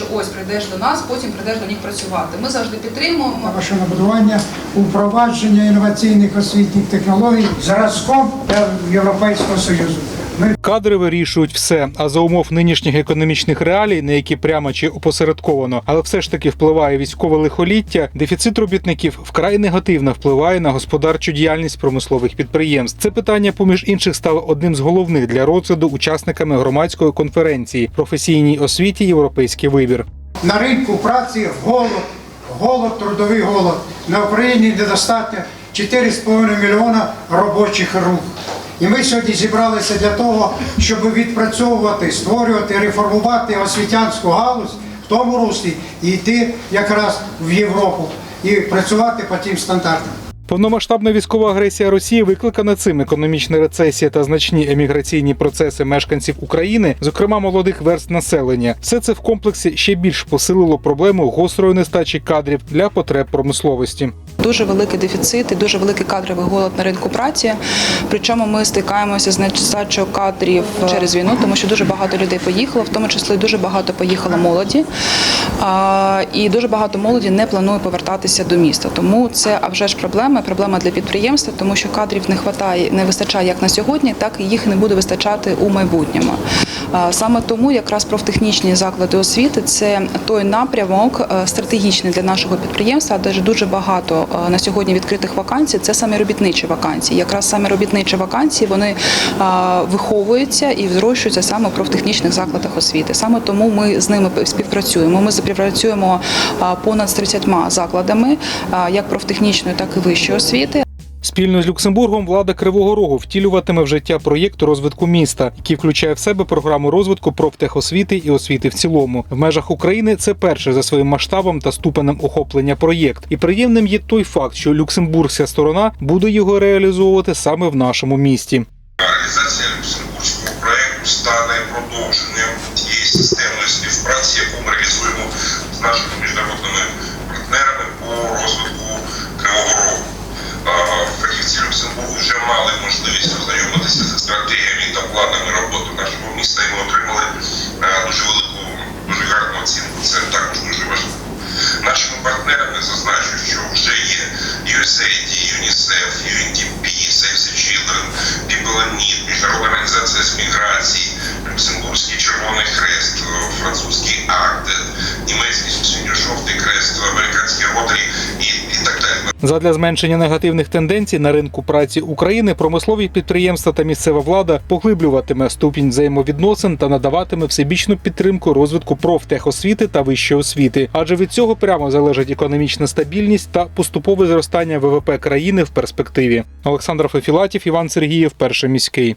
що ось прийдеш до нас, потім прийдеш до них працювати. Ми завжди підтримуємо. машинобудування, упровадження інноваційних освітніх технологій зразком Європейського Союзу. Кадри вирішують все. А за умов нинішніх економічних реалій, на які прямо чи опосередковано, але все ж таки впливає військове лихоліття. Дефіцит робітників вкрай негативно впливає на господарчу діяльність промислових підприємств. Це питання, поміж інших, стало одним з головних для розгляду учасниками громадської конференції професійній освіті Європейський вибір. на ринку праці голод, голод, трудовий голод. На Україні недостатньо 4,5 мільйона робочих рук. І ми сьогодні зібралися для того, щоб відпрацьовувати, створювати, реформувати освітянську галузь в тому руслі і йти якраз в Європу і працювати по тим стандартам. Повномасштабна військова агресія Росії викликана цим економічна рецесія та значні еміграційні процеси мешканців України, зокрема молодих верст населення. Все це в комплексі ще більш посилило проблему гострої нестачі кадрів для потреб промисловості. Дуже великий дефіцит і дуже великий кадровий голод на ринку праці. Причому ми стикаємося з нестачою кадрів через війну, тому що дуже багато людей поїхало, в тому числі дуже багато поїхало молоді. І дуже багато молоді не планує повертатися до міста. Тому це а вже ж проблема, проблема для підприємства, тому що кадрів не хватає, не вистачає як на сьогодні, так і їх не буде вистачати у майбутньому. Саме тому якраз профтехнічні заклади освіти це той напрямок е, стратегічний для нашого підприємства, де дуже багато е, на сьогодні відкритих вакансій. Це саме робітничі вакансії. Якраз саме робітничі вакансії вони е, виховуються і зрощуються саме в профтехнічних закладах освіти. Саме тому ми з ними співпрацюємо. Ми співпрацюємо понад з 30 закладами, як профтехнічної, так і вищої освіти. Спільно з Люксембургом влада Кривого Рогу втілюватиме в життя проєкт розвитку міста, який включає в себе програму розвитку профтехосвіти і освіти в цілому. В межах України це перший за своїм масштабом та ступенем охоплення проєкт. І приємним є той факт, що люксембургська сторона буде його реалізовувати саме в нашому місті. Реалізація люксембурзького проекту стане продовженням тієї системної співпраці, яку ми реалізуємо з нашими міжнародними партнерами по розвитку Кривого Рогу. А, Фахівці Люксембургу вже мали можливість ознайомитися з стратегіями та планами роботи нашого міста, і ми отримали е, дуже велику, дуже гарну оцінку. Це також дуже важливо. Нашими партнерами зазначу, що вже є USAID, UNICEF, UNDP, Save the Children, People in Need, Міжнародна організація з міграції, Люксембурзький Червоний Хрест, французький АКТЕД, німецький синьо-жовтий хрест, Задля зменшення негативних тенденцій на ринку праці України промислові підприємства та місцева влада поглиблюватиме ступінь взаємовідносин та надаватиме всебічну підтримку розвитку профтехосвіти та вищої освіти, адже від цього прямо залежить економічна стабільність та поступове зростання ВВП країни в перспективі. Олександр Фефілатів, Іван Сергієв, перший міський.